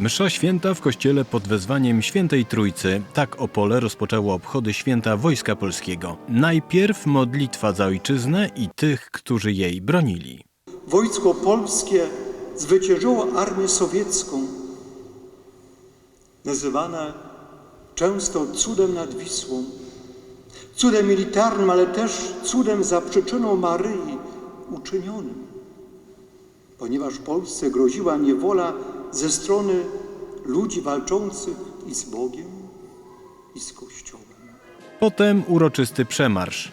Msza święta w kościele pod wezwaniem Świętej Trójcy. Tak Opole rozpoczęło obchody święta Wojska Polskiego. Najpierw modlitwa za ojczyznę i tych, którzy jej bronili. Wojsko polskie zwyciężyło armię sowiecką, nazywane często cudem nad Wisłą. Cudem militarnym, ale też cudem za przyczyną Maryi uczynionym. Ponieważ Polsce groziła niewola ze strony ludzi walczących i z Bogiem, i z Kościołem. Potem uroczysty przemarsz.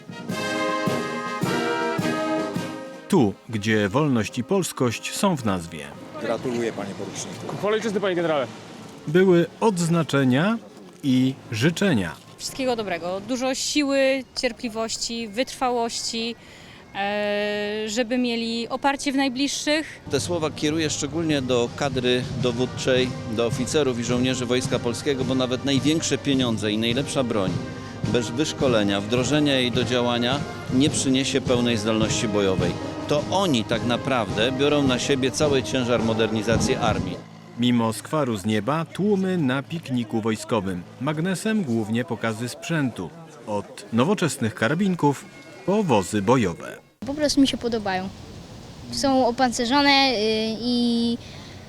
Tu, gdzie wolność i polskość są w nazwie. Gratuluję panie poruczniku. Chwała ojczyzny, panie generale. Były odznaczenia i życzenia. Wszystkiego dobrego. Dużo siły, cierpliwości, wytrwałości, żeby mieli oparcie w najbliższych, Te słowa kieruję szczególnie do kadry dowódczej, do oficerów i żołnierzy Wojska Polskiego, bo nawet największe pieniądze i najlepsza broń bez wyszkolenia, wdrożenia jej do działania nie przyniesie pełnej zdolności bojowej. To oni tak naprawdę biorą na siebie cały ciężar modernizacji armii. Mimo skwaru z nieba, tłumy na pikniku wojskowym. Magnesem głównie pokazy sprzętu. Od nowoczesnych karabinków po wozy bojowe. Po prostu mi się podobają. Są opancerzone y, i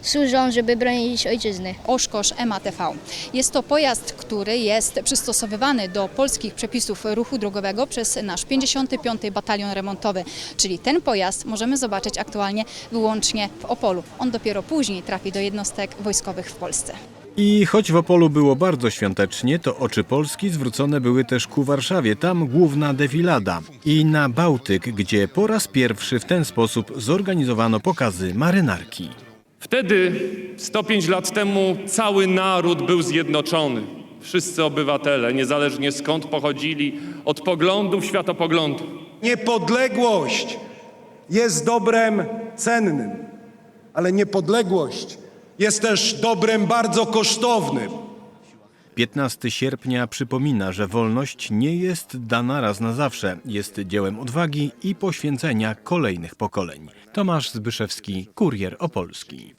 służą, żeby bronić ojczyzny. Oshkosh MATV. Jest to pojazd, który jest przystosowywany do polskich przepisów ruchu drogowego przez nasz 55. Batalion Remontowy. Czyli ten pojazd możemy zobaczyć aktualnie wyłącznie w Opolu. On dopiero później trafi do jednostek wojskowych w Polsce. I choć w Opolu było bardzo świątecznie, to oczy Polski zwrócone były też ku Warszawie, tam główna defilada. I na Bałtyk, gdzie po raz pierwszy w ten sposób zorganizowano pokazy marynarki. Wtedy, 105 lat temu, cały naród był zjednoczony. Wszyscy obywatele, niezależnie skąd pochodzili, od poglądów, światopoglądów. Niepodległość jest dobrem cennym, ale niepodległość jest też dobrem bardzo kosztownym. 15 sierpnia przypomina, że wolność nie jest dana raz na zawsze. Jest dziełem odwagi i poświęcenia kolejnych pokoleń. Tomasz Zbyszewski, Kurier Opolski.